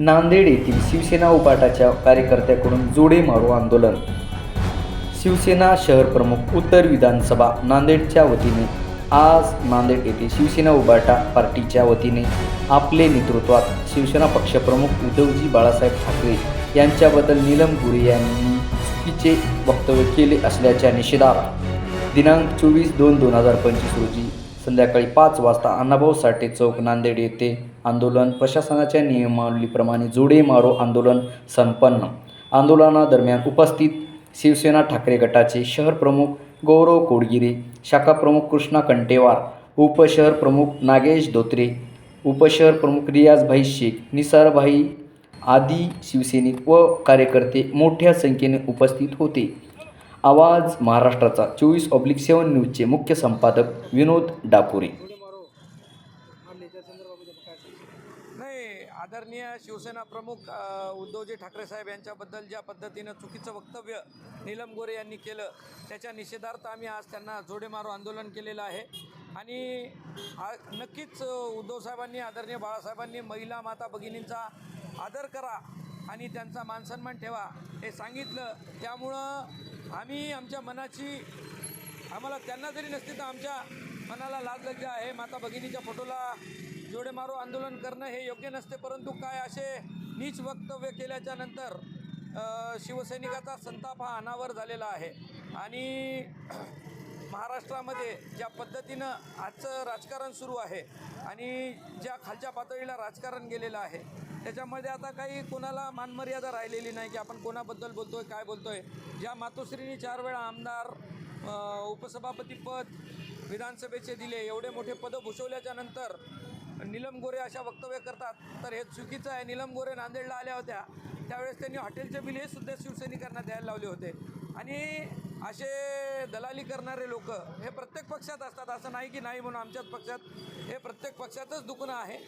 नांदेड येथील शिवसेना उपाटाच्या कार्यकर्त्याकडून जोडे मारो आंदोलन. शिवसेना शहर प्रमुख उत्तर विधानसभा नांदेडच्या वतीने आज नांदेड येथे शिवसेना उबाटा पार्टीच्या वतीने आपले नेतृत्वात शिवसेना पक्षप्रमुख उद्धवजी बाळासाहेब ठाकरे यांच्याबद्दल नीलम गुरे यांनी चुकीचे वक्तव्य केले असल्याच्या निषेधार्थ दिनांक चोवीस दोन दोन हजार पंचवीस रोजी संध्याकाळी पाच वाजता अण्णाभाऊ साठे चौक नांदेड येथे आंदोलन प्रशासनाच्या नियमावलीप्रमाणे जोडे मारो आंदोलन संपन्न. आंदोलनादरम्यान उपस्थित शिवसेना ठाकरे गटाचे शहर प्रमुख गौरव कोडगिरे शाखा प्रमुख कृष्णा कंटेवार उपशहर प्रमुख नागेश धोत्रे उपशहर प्रमुख रियाजभाई शेख निसारभाई आदी शिवसैनिक व कार्यकर्ते मोठ्या संख्येने उपस्थित होते. आवाज महाराष्ट्राचा चोवीस ऑब्लिक सेवन न्यूजचे मुख्य संपादक विनोद डापुरे. नाही आदरणीय शिवसेना प्रमुख उद्धवजी ठाकरे साहेब यांच्याबद्दल ज्या पद्धतीनं चुकीचं वक्तव्य नीलम गोरे यांनी केलं त्याच्या निषेधार्थ आम्ही आज त्यांना जोडे मारो आंदोलन केलेलं आहे. आणि आ- नक्कीच उद्धवसाहेबांनी आदरणीय बाळासाहेबांनी महिला माता भगिनींचा आदर करा आणि त्यांचा मानसन्मान ठेवा हे सांगितलं. त्यामुळं आम्ही आमच्या मनाची आम्हाला त्यांना जरी नसती तर आमच्या मनाला लाज लज्जा आहे. माता भगिनीच्या फोटोला जोडे मारो आंदोलन करणं हे योग्य नसते परंतु काय असे नीच वक्तव्य केल्याच्यानंतर शिवसैनिकाचा संताप हा अनावर झालेला आहे. आणि महाराष्ट्रामध्ये ज्या पद्धतीनं आजचं राजकारण सुरू आहे आणि ज्या खालच्या पातळीला राजकारण गेलेलं आहे त्याच्यामध्ये आता काही कोणाला मानमर्यादा राहिलेली नाही की आपण कोणाबद्दल बोलतो आहे काय बोलतो आहे ज्या मातोश्रीने चार वेळा आमदार उपसभापतीपद विधानसभेचे दिले एवढे मोठे पदं भूषवल्याच्या नंतर नीलम गोरे अशा वक्तव्य करतात. तर हे चुकीचं आहे. नीलम गोरे नांदेडला आल्या होत्या. त्यावेळेस त्यांनी हॉटेलचे बिल हे सुद्धा शिवसैनिकांना द्यायला लावले होते. आणि असे दलाली करणारे लोक हे प्रत्येक पक्षात असतात. असं नाही की नाही म्हणून आमच्याच पक्षात हे प्रत्येक पक्षातच दुखणं आहे.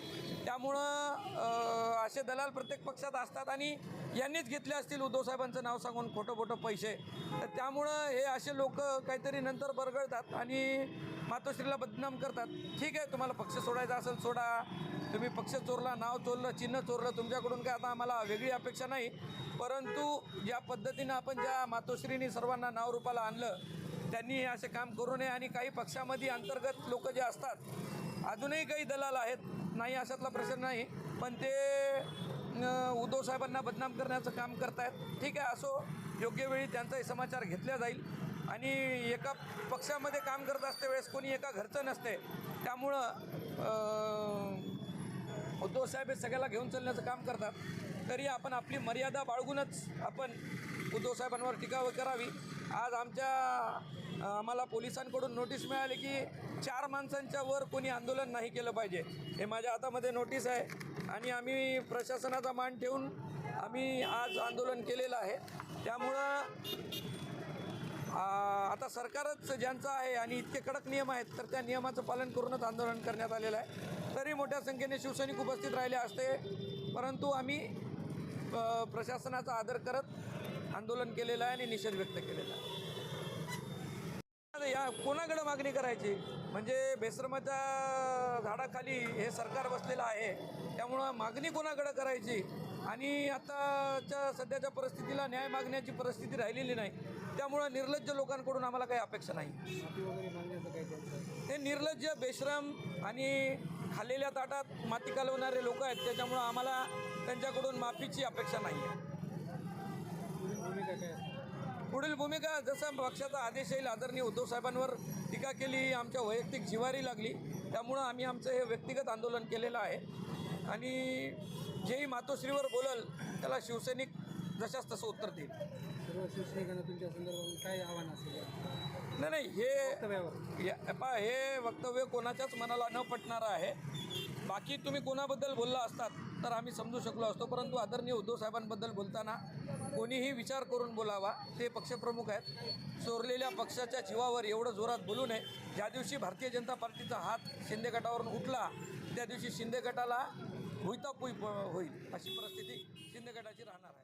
त्यामुळं असे दलाल प्रत्येक पक्षात असतात आणि यांनीच घेतले असतील. उद्धव साहेबांचं नाव सांगून खोटं खोटं पैसे. तर त्यामुळं हे असे लोक काहीतरी नंतर बरगळतात आणि मातोश्रीला बदनाम करतात. ठीक आहे तुम्हाला पक्ष सोडायचा असेल सोडा. तुम्ही पक्ष चोरला नाव चोरलं चिन्ह चोरलं तुमच्याकडून काय आता आम्हाला वेगळी अपेक्षा नाही. परंतु ज्या पद्धतीनं आपण ज्या मातोश्रीनी सर्वांना नावरूपाला आणलं त्यांनी हे असे काम करू नये आणि काही पक्षामध्ये अंतर्गत लोक जे असतात अजूनही काही दलाल आहेत. नाही अशातला प्रश्न नाही. पण ते उद्धव साहेबांना बदनाम करण्याचं काम करतायत. ठीक आहे असो योग्य वेळी त्यांचाही समाचार घेतला जाईल. आणि एका पक्षामध्ये काम करत असते वेळेस कोणी एका घरचं नसते. त्यामुळं उद्धवसाहेब उद्धव साहेब हे सगळ्याला घेऊन चालण्याचं काम करतात. तरी आपण आपली मर्यादा बाळगूनच आपण उद्धव साहेबांवर टीका करावी. आज आमच्या आम्हाला पोलिसांकडून नोटीस मिळाली की चार माणसांच्या वर कोणी आंदोलन नाही केलं पाहिजे. हे माझ्या हातामध्ये नोटीस आहे आणि आम्ही प्रशासनाचा मान ठेवून आम्ही आज आंदोलन केलेलं आहे. त्यामुळं आता सरकारच ज्यांचं आहे आणि इतके कडक नियम आहेत तर त्या नियमाचं पालन करूनच आंदोलन करण्यात आलेलं आहे. तरी मोठ्या संख्येने शिवसैनिक उपस्थित राहिले असते परंतु आम्ही प्रशासनाचा आदर करत आंदोलन केलेलं आहे आणि निषेध व्यक्त केलेला आहे. या कोणाकडे मागणी करायची? म्हणजे बेश्रमाच्या झाडाखाली हे सरकार बसलेलं आहे. त्यामुळं मागणी कोणाकडे करायची? आणि आताच्या सध्याच्या परिस्थितीला न्याय मागण्याची परिस्थिती राहिलेली नाही. त्यामुळं निर्लज्ज लोकांकडून आम्हाला काही अपेक्षा नाही. हे निर्लज्ज बेश्रम आणि खाल्लेल्या ताटात माती कालवणारे लोक आहेत. त्याच्यामुळं आम्हाला त्यांच्याकडून माफीची अपेक्षा नाही आहे भूमिका जसं पक्षाचा आदेश येईल आदरणीय उद्धव साहेबांवर टीका केली आमच्या वैयक्तिक जिवारी लागली. त्यामुळं आम्ही आमचं हे व्यक्तिगत आंदोलन केलेलं आहे. आणि जेही मातोश्रीवर बोलल त्याला शिवसैनिक जशाच तसं उत्तर देईल. सर्व शिवसैनिकांना तुमच्या संदर्भात काय आव्हान असेल? नाही नाही हे पहा, हे वक्तव्य कोणाच्याच मनाला न पटणारं आहे. बाकी तुम्ही कोणाबद्दल बोलला असतात तर आम्ही समजू शकलो असतो परंतु आदरणीय उद्धव साहेबांबद्दल बोलताना कोणीही विचार करून बोलावा. ते पक्षप्रमुख आहेत. चोरलेल्या पक्षाच्या जीवावर एवढं जोरात बोलू नये. ज्या दिवशी भारतीय जनता पार्टीचा हात शिंदे गटावरून उठला त्या दिवशी शिंदे गटाला भुईतापुई होईल अशी परिस्थिती शिंदे गटाची राहणार आहे.